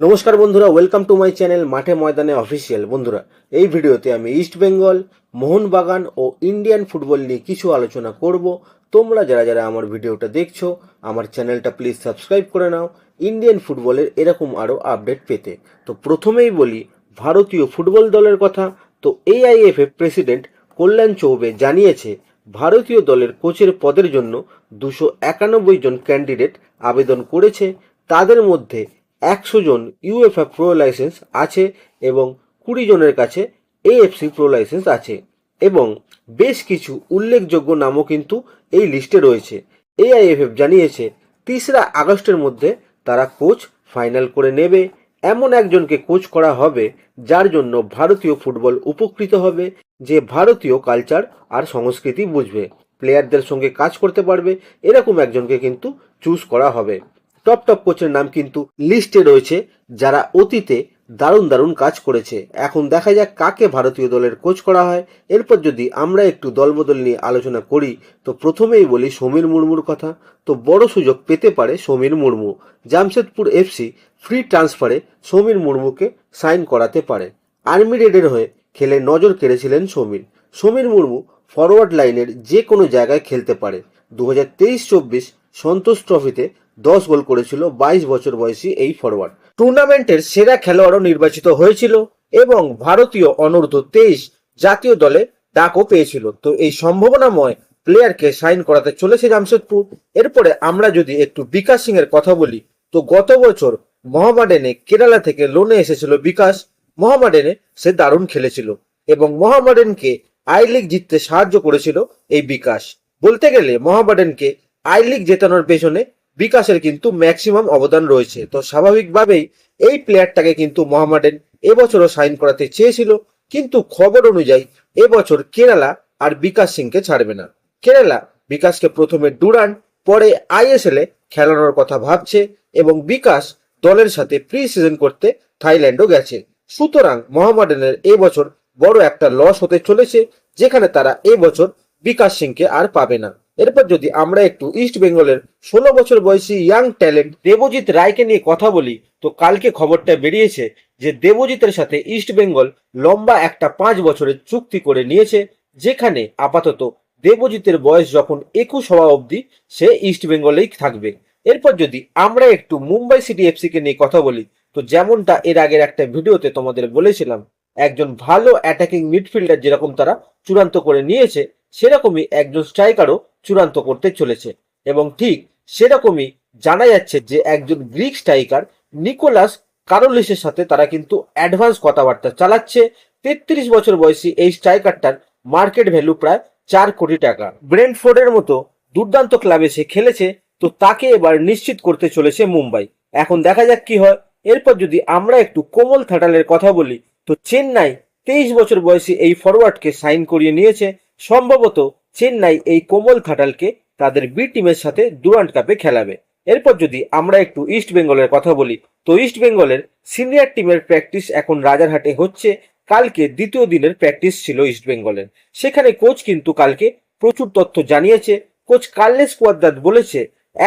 নমস্কার বন্ধুরা welcome to my channel মাঠে ময়দানে অফিসিয়াল বন্ধুরা, এই ভিডিওতে আমি ইস্ট বেঙ্গল মোহনবাগান ও ইন্ডিয়ান ফুটবল নিয়ে কিছু আলোচনা করব। তোমরা যারা যারা আমার ভিডিওটা দেখছ, আমার চ্যানেলটা প্লিজ সাবস্ক্রাইব করে নাও। ইন্ডিয়ান ফুটবলের এরকম আরও আপডেট পেতে। তো প্রথমেই বলি, ভারতীয় ফুটবল দলের কথা। তো এআইএফএফ প্রেসিডেন্ট কল্যাণ চৌবে জানিয়েছে, ভারতীয় দলের কোচের পদের জন্য দুশো একানব্বই জন ক্যান্ডিডেট আবেদন করেছে। তাদের মধ্যে একশো জন ইউএফএ প্রো লাইসেন্স আছে এবং কুড়ি জনের কাছে এএফসি প্রো লাইসেন্স আছে এবং বেশ কিছু উল্লেখযোগ্য নামও কিন্তু এই লিস্টে রয়েছে। এআইএফএফ জানিয়েছে, তিসরা আগস্টের মধ্যে তারা কোচ ফাইনাল করে নেবে। এমন একজনকে কোচ করা হবে যার জন্য ভারতীয় ফুটবল উপকৃত হবে, যে ভারতীয় কালচার আর সংস্কৃতি বুঝবে। প্লেয়ারদের সঙ্গে কাজ করতে পারবে, এরকম একজনকে কিন্তু চুজ করা হবে। টপ টপ কোচের নাম কিন্তু লিস্টে রয়েছে, যারা অতীতে দারুণ দারুণ কাজ করেছে। এখন দেখা যাক কাকে ভারতীয় দলের কোচ করা হয়। এরপর যদি আমরা একটু দলবদল নিয়ে আলোচনা করি, তো প্রথমেই বলি সমীর মুর্মুর কথা। তো বড় সুযোগ পেতে পারে সমীর মুর্মু। জামশেদপুর এফসি ফ্রি ট্রান্সফারে সমীর মুর্মুকে সাইন করাতে পারে। আর্মি রেডের হয়ে খেলে নজর কেড়েছিলেন সমীর। সমীর মুর্মু ফরওয়ার্ড লাইনের যে কোনো জায়গায় খেলতে পারে। দু হাজার তেইশ চব্বিশ সন্তোষ ট্রফিতে দশ গোল করেছিল, বাইশ বছর বয়সী এই ফরওয়ার্ড টুর্নামেন্টের সেরা খেলোয়াড়ও নির্বাচিত হয়েছিল এবং ভারতীয় অনূর্ধ্ব তেইশ জাতীয় দলে ডাকও পেয়েছিল। তো এই সম্ভাবনাময় প্লেয়ারকে সাইন করাতে চলেছে জামশেদপুর। এরপরে আমরা যদি একটু বিকাশ সিং এর কথা বলি, তো গত বছর মহামাডেনে কেরালা থেকে লোনে এসেছিল বিকাশ। মহামাডেনে সে দারুণ খেলেছিল এবং মহামাডেনকে আই লিগ জিততে সাহায্য করেছিল এই বিকাশ। বলতে গেলে মহামাডেনকে আই লিগ জেতানোর পেছনে বিকাশের কিন্তু ম্যাক্সিমাম অবদান রয়েছে। তো স্বাভাবিকভাবেই এই প্লেয়ারটাকে কিন্তু মোহামেডান এবছরও সাইন করাতে চেয়েছিল, কিন্তু খবর অনুযায়ী এবছর কেরালা আর বিকাশ সিংকে ছাড়বে না। কেরালা বিকাশকে প্রথমে ডুরান পরে আইএসএল এ খেলানোর কথা ভাবছে এবং বিকাশ দলের সাথে প্রি সিজন করতে থাইল্যান্ডও গেছে। সুতরাং মোহামেডানের এবছর বড় একটা লস হতে চলেছে, যেখানে তারা এবছর বিকাশ সিংকে আর পাবে না। এরপর যদি আমরা একটু ইস্ট বেঙ্গলের ষোলো বছর বয়সী ইয়াং ট্যালেন্ট দেবজিৎ রায়কে নিয়ে কথা বলি, তো কালকে খবরটা বেরিয়েছে যে দেবজিতের সাথে ইস্ট বেঙ্গল লম্বা একটা পাঁচ বছরের চুক্তি করে নিয়েছে, যেখানে আপাতত দেবজিতের বয়স যখন একুশ হওয়া অবধি, সে ইস্ট বেঙ্গলেই থাকবে। এরপর যদি আমরা একটু মুম্বাই সিটি এফসি কে নিয়ে কথা বলি, তো যেমনটা এর আগের একটা ভিডিওতে তোমাদের বলেছিলাম, একজন ভালো অ্যাটাকিং মিডফিল্ডার যেরকম তারা চূড়ান্ত করে নিয়েছে, সেরকমই একজন স্ট্রাইকারও চূড়ান্ত করতে চলেছে। এবং ঠিক সেরকমই জানা যাচ্ছে যে একজন গ্রিক স্ট্রাইকার নিকোলাস কারোলিসের সাথে তারা কিন্তু অ্যাডভান্স কথাবার্তা চালাচ্ছে। তেত্রিশ বছর বয়সী এই স্ট্রাইকারটার মার্কেট ভ্যালু প্রায় চার কোটি টাকা। ব্রেনফোর্ডের মতো দুর্দান্ত ক্লাবে সে খেলেছে, তো তাকে এবার নিশ্চিত করতে চলেছে মুম্বাই। এখন দেখা যাক কি হয়। এরপর যদি আমরা একটু কোমল থাটালের কথা বলি, তো চেন্নাই তেইশ বছর বয়সী এই ফরওয়ার্ডকে সাইন করিয়ে নিয়েছে। সম্ভবত চেন্নাই এই কোমল থাটালকে তাদের বি টিমের সাথে ডুরান্ট কাপে খেলাবে। এরপর যদি আমরা একটু ইস্ট বেঙ্গলের কথা বলি, তো ইস্ট বেঙ্গলের সিনিয়র টিমের প্র্যাকটিস এখন রাজারহাটে হচ্ছে। কালকে দ্বিতীয় দিনের প্র্যাকটিস ছিল ইস্ট বেঙ্গলের সেখানে কোচ কিন্তু কালকে প্রচুর তথ্য জানিয়েছে। কোচ কার্লেস কোয়াদ্দাত বলেছে,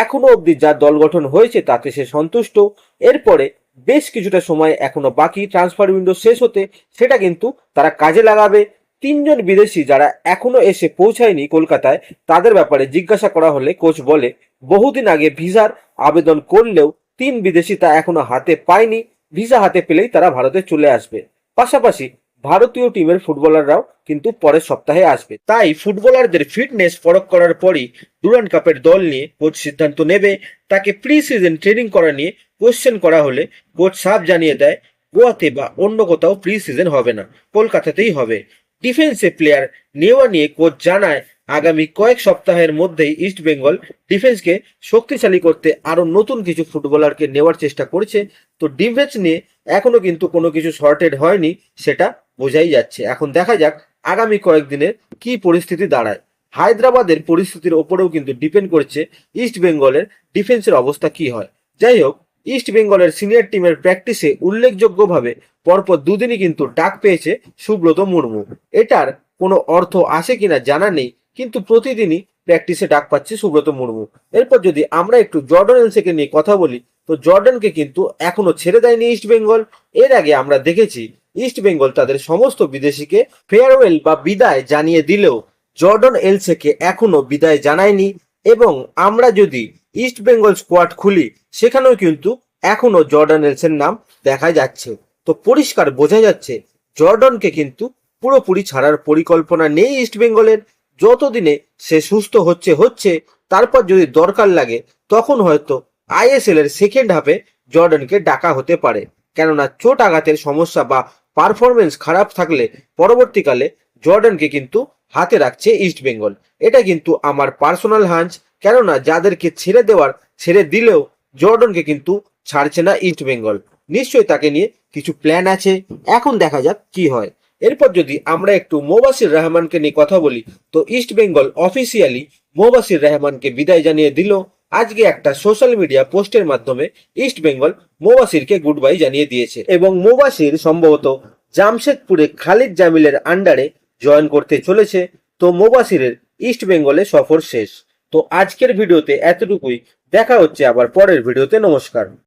এখনও অবধি যা দল গঠন হয়েছে তাতে সে সন্তুষ্ট। এরপরে বেশ কিছুটা সময় এখনও বাকি ট্রান্সফার উইন্ডো শেষ হতে, সেটা কিন্তু তারা কাজে লাগাবে। তিনজন বিদেশি যারা এখনও এসে পৌঁছায়নি কলকাতায়, তাদের ব্যাপারে জিজ্ঞাসা করা হলে কোচ বলে, বহুদিন আগে ভিসার আবেদন করলেও তিন বিদেশি তা এখনও হাতে পায়নি, ভিসা হাতে পেলেই তারা ভারতে চলে আসবে। পাশাপাশি ভারতীয় টিমের ফুটবলাররাও কিন্তু পরের সপ্তাহে আসবে। তাই ফুটবলারদের ফিটনেস পরখ করার পরই ডুরান্ড কাপের দল নিয়ে কোচ সিদ্ধান্ত নেবে। তাকে প্রি সিজন ট্রেনিং করা নিয়ে কোশ্চেন করা হলে কোচ সাফ জানিয়ে দেয়, গোয়াতে বা অন্য কোথাও প্রি সিজন হবে না, কলকাতাতেই হবে। ডিফেন্সে প্লেয়ার নেওয়া নিয়ে কোচ জানায়, আগামী কয়েক সপ্তাহের মধ্যেই ইস্ট বেঙ্গল ডিফেন্সকে শক্তিশালী করতে আরও নতুন কিছু ফুটবলারকে নেওয়ার চেষ্টা করছে। তো ডিফেন্স নিয়ে এখনও কিন্তু কোনো কিছু শর্টেড হয়নি, সেটা বোঝাই যাচ্ছে। এখন দেখা যাক আগামী কয়েকদিনের কি পরিস্থিতি দাঁড়ায়। হায়দ্রাবাদের পরিস্থিতির ওপরেও কিন্তু ডিপেন্ড করছে ইস্ট বেঙ্গলের ডিফেন্সের অবস্থা কি হয়। যাই হোক ইস্ট বেঙ্গলের সিনিয়র টিমের প্র্যাকটিসে উল্লেখযোগ্যভাবে পরপর দুদিনই কিন্তু ডাক পেয়েছে সুব্রত মুর্মু। এটার কোনো অর্থ আসে কিনা জানা নেই, কিন্তু প্রতিদিনই প্র্যাকটিসে ডাক পাচ্ছে সুব্রত মুর্মু। এরপর যদি আমরা একটু জর্ডন এলসেকে নিয়ে কথা বলি, তো জর্ডানকে কিন্তু এখনও ছেড়ে দেয়নি ইস্ট বেঙ্গল এর আগে আমরা দেখেছি ইস্ট বেঙ্গল তাদের সমস্ত বিদেশিকে ফেয়ারওয়েল বা বিদায় জানিয়ে দিলেও জর্ডন এলসেকে এখনও বিদায় জানায়নি। এবং আমরা যদি ইস্ট বেঙ্গল স্কোয়াড খুলি, সেখানেও কিন্তু এখনও জর্ডন এলসের নাম দেখা যাচ্ছে। তো পরিষ্কার বোঝা যাচ্ছে জর্ডনকে কিন্তু পুরোপুরি ছাড়ার পরিকল্পনা নেই ইস্ট বেঙ্গলের যতদিনে সে সুস্থ হচ্ছে হচ্ছে, তারপর যদি দরকার লাগে, তখন হয়তো আইএসএল এর সেকেন্ড হাফে জর্ডনকে ডাকা হতে পারে। কেননা চোট আঘাতের সমস্যা বা পারফরমেন্স খারাপ থাকলে পরবর্তীকালে জর্ডনকে কিন্তু হাতে রাখছে ইস্ট বেঙ্গল এটা কিন্তু আমার পার্সোনাল হাঞ্চ কেননা যাদেরকে ছেড়ে দেওয়ার, ছেড়ে দিলেও জর্ডনকে কিন্তু ছাড়ছে না ইস্ট বেঙ্গল নিশ্চয়ই তাকে নিয়ে কিছু প্ল্যান আছে। এখন দেখা যাক কি হয়। এরপর যদি আমরা একটু মোবাসির রহমানকে নিয়ে কথা বলি, তো ইস্ট বেঙ্গল অফিসিয়ালি মোবাসির রহমানকে বিদায় জানিয়ে দিল। আজকে একটা সোশ্যাল মিডিয়া পোস্টের মাধ্যমে ইস্ট বেঙ্গল মোবাসিরকে গুড বাই জানিয়ে দিয়েছে। এবং মোবাসির সম্ভবত জামশেদপুরে খালিদ জামিলের আন্ডারে জয়েন করতে চলেছে, তো মোবাসিরের ইস্ট বেঙ্গলে সফর শেষ। তো আজকের ভিডিওতে এতটুকুই। দেখা হচ্ছে আবার পরের ভিডিওতে। নমস্কার।